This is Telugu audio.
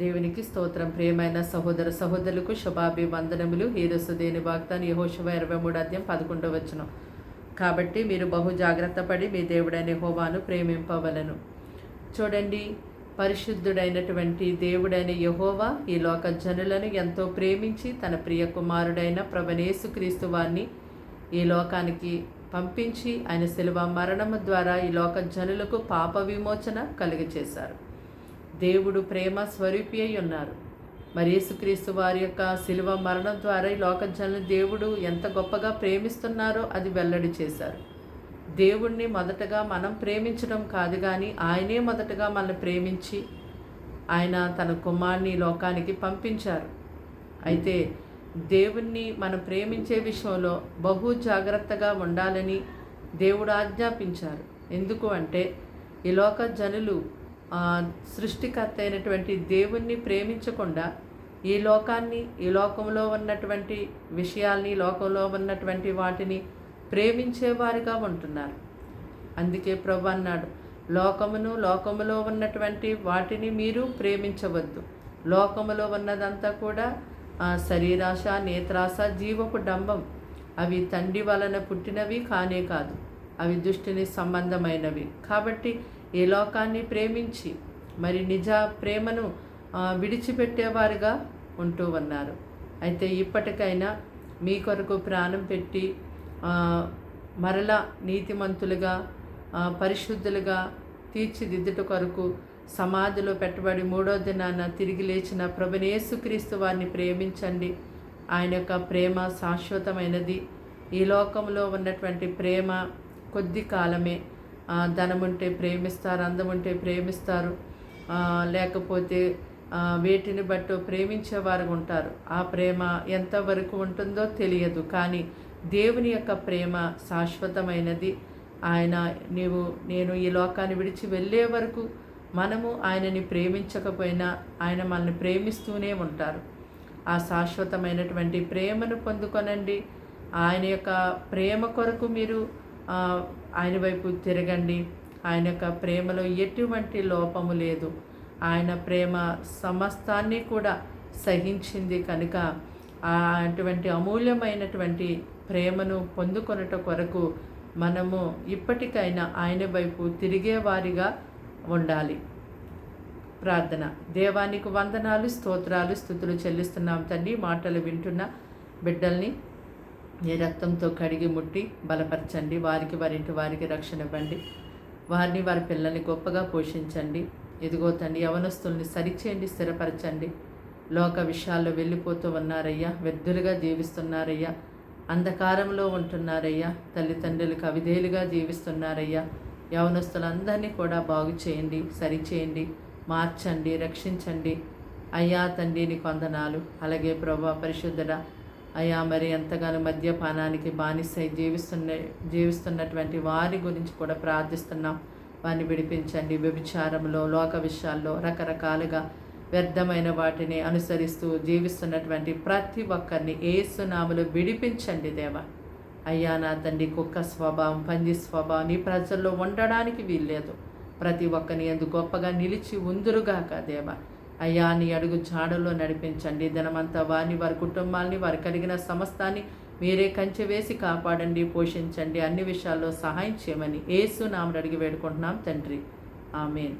దేవునికి స్తోత్రం. ప్రియమైన సహోదర సహోదరులకు శుభాభివందనములు. హీరసుదేని వాగ్దాన్ యహోశివ ఇరవై మూడు అధ్యాయం పదకొండవ వచ్చును కాబట్టి మీరు బహు జాగ్రత్త పడి మీ దేవుడైన హోవాను ప్రేమింపవలను. చూడండి పరిశుద్ధుడైనటువంటి దేవుడైన యహోవా ఈ లోక జనులను ఎంతో ప్రేమించి తన ప్రియ కుమారుడైన ప్రభనేసుక్రీస్తు వారిని ఈ లోకానికి పంపించి ఆయన శిలువ మరణము ద్వారా ఈ లోక జనులకు పాప విమోచన కలుగచేశారు దేవుడు ప్రేమ స్వరూపి అయి ఉన్నారు. మరి యేసుక్రీస్తు వారి యొక్క శిలువ మరణం ద్వారా ఈ లోకజనులు దేవుడు ఎంత గొప్పగా ప్రేమిస్తున్నారో అది వెల్లడి చేశారు. దేవుణ్ణి మొదటగా మనం ప్రేమించడం కాదు కానీ ఆయనే మొదటగా మనల్ని ప్రేమించి ఆయన తన కుమార్ని లోకానికి పంపించారు. అయితే దేవుణ్ణి మనం ప్రేమించే విషయంలో బహు జాగ్రత్తగా ఉండాలని దేవుడు ఆజ్ఞాపించారు. ఎందుకు అంటే ఈ లోక జనులు సృష్టికర్త అయినటువంటి దేవుణ్ణి ప్రేమించకుండా ఈ లోకాన్ని ఈ లోకంలో ఉన్నటువంటి విషయాల్ని లోకంలో ఉన్నటువంటి వాటిని ప్రేమించేవారుగా ఉంటున్నారు. అందుకే ప్రభు అన్నాడు లోకమును లోకములో ఉన్నటువంటి వాటిని మీరు ప్రేమించవద్దు. లోకములో ఉన్నదంతా కూడా శరీరాశ నేత్రాశ జీవపు డంబం. అవి తండ్రి వలన పుట్టినవి కానే కాదు. అవి దుష్టిని సంబంధమైనవి. కాబట్టి ఈ లోకాన్ని ప్రేమించి మరి నిజ ప్రేమను విడిచిపెట్టేవారుగా ఉంటూ ఉన్నారు. అయితే ఇప్పటికైనా మీ కొరకు ప్రాణం పెట్టి మరలా నీతిమంతులుగా పరిశుద్ధులుగా తీర్చిదిద్దుట కొరకు సమాధిలో పెట్టబడి మూడో దినాన తిరిగి లేచిన ప్రభునేసుక్రీస్తు వారిని ప్రేమించండి. ఆయన యొక్క ప్రేమ శాశ్వతమైనది. ఈ లోకంలో ఉన్నటువంటి ప్రేమ కొద్ది కాలమే. ధనముంటే ప్రేమిస్తారు అందముంటే ప్రేమిస్తారు. లేకపోతే ఆ, వేటిని బట్టో ప్రేమించేవారు ఉంటారు ఆ ప్రేమ ఎంతవరకు ఉంటుందో తెలియదు. కానీ దేవుని యొక్క ప్రేమ శాశ్వతమైనది. ఆయన నీవు నేను ఈ లోకాన్ని విడిచి వెళ్ళే వరకు మనము ఆయనని ప్రేమించకపోయినా ఆయన మనల్ని ప్రేమిస్తూనే ఉంటారు. ఆ శాశ్వతమైనటువంటి ప్రేమను పొందుకొనండి. ఆయన యొక్క ప్రేమ కొరకు మీరు ఆయన వైపు తిరగండి. ఆయన యొక్క ప్రేమలో ఎటువంటి లోపము లేదు. ఆయన ప్రేమ సమస్తాన్ని కూడా సహించింది కనుక ఆ అటువంటి అమూల్యమైనటువంటి ప్రేమను పొందుకొనుట కొరకు మనము ఇప్పటికైనా ఆయన వైపు తిరిగేవారిగా ఉండాలి. ప్రార్థన. దేవానికి వందనాలు స్తోత్రాలు స్థుతులు చెల్లిస్తున్నాం తండ్రి మాటలు వింటున్న బిడ్డల్ని నీ రక్తంతో కడిగి ముట్టి బలపరచండి. వారికి వారింటి వారికి రక్షణ ఇవ్వండి. వారిని వారి పిల్లల్ని గొప్పగా పోషించండి. ఇదిగో తండ్రి యవనస్తుల్ని సరిచేయండి స్థిరపరచండి. లోక విషయాల్లో వెళ్ళిపోతూ ఉన్నారయ్యా. వ్యర్థులుగా జీవిస్తున్నారయ్యా. అంధకారంలో ఉంటున్నారయ్యా. తల్లిదండ్రులకు అవిధేలుగా జీవిస్తున్నారయ్యా. యవనస్తులందరినీ కూడా బాగు చేయండి సరిచేయండి మార్చండి రక్షించండి. అయ్యా తండ్రి నీకు వందనాలు. అలాగే ప్రభా పరిశుద్ధుడా అయ్యా మరి ఎంతగానో మద్యపానానికి బానిసై జీవిస్తున్న జీవిస్తున్నటువంటి వారి గురించి కూడా ప్రార్థిస్తున్నాం. వారిని విడిపించండి. వ్యభిచారంలో లోక విషయాల్లో రకరకాలుగా వ్యర్థమైన వాటిని అనుసరిస్తూ జీవిస్తున్నటువంటి ప్రతి ఒక్కరిని ఏసునామలు విడిపించండి దేవా. అయ్యా నా తండ్రి కుక్క స్వభావం పంది స్వభావం నీ ప్రజల్లో ఉండడానికి వీల్లేదు. ప్రతి ఒక్కరిని ఎందు గొప్పగా నిలిచి ఉందురుగాక దేవా. అయ్యా నీ అడుగు జాడల్లో నడిపించండి. ధనమంతా వారిని వారి కుటుంబాల్ని వారు కలిగిన సమస్తాన్ని మీరే కంచె వేసి కాపాడండి పోషించండి. అన్ని విషయాల్లో సహాయం చేయమని ఏసు నామని అడిగి వేడుకుంటున్నాం తండ్రి. ఆమెన్.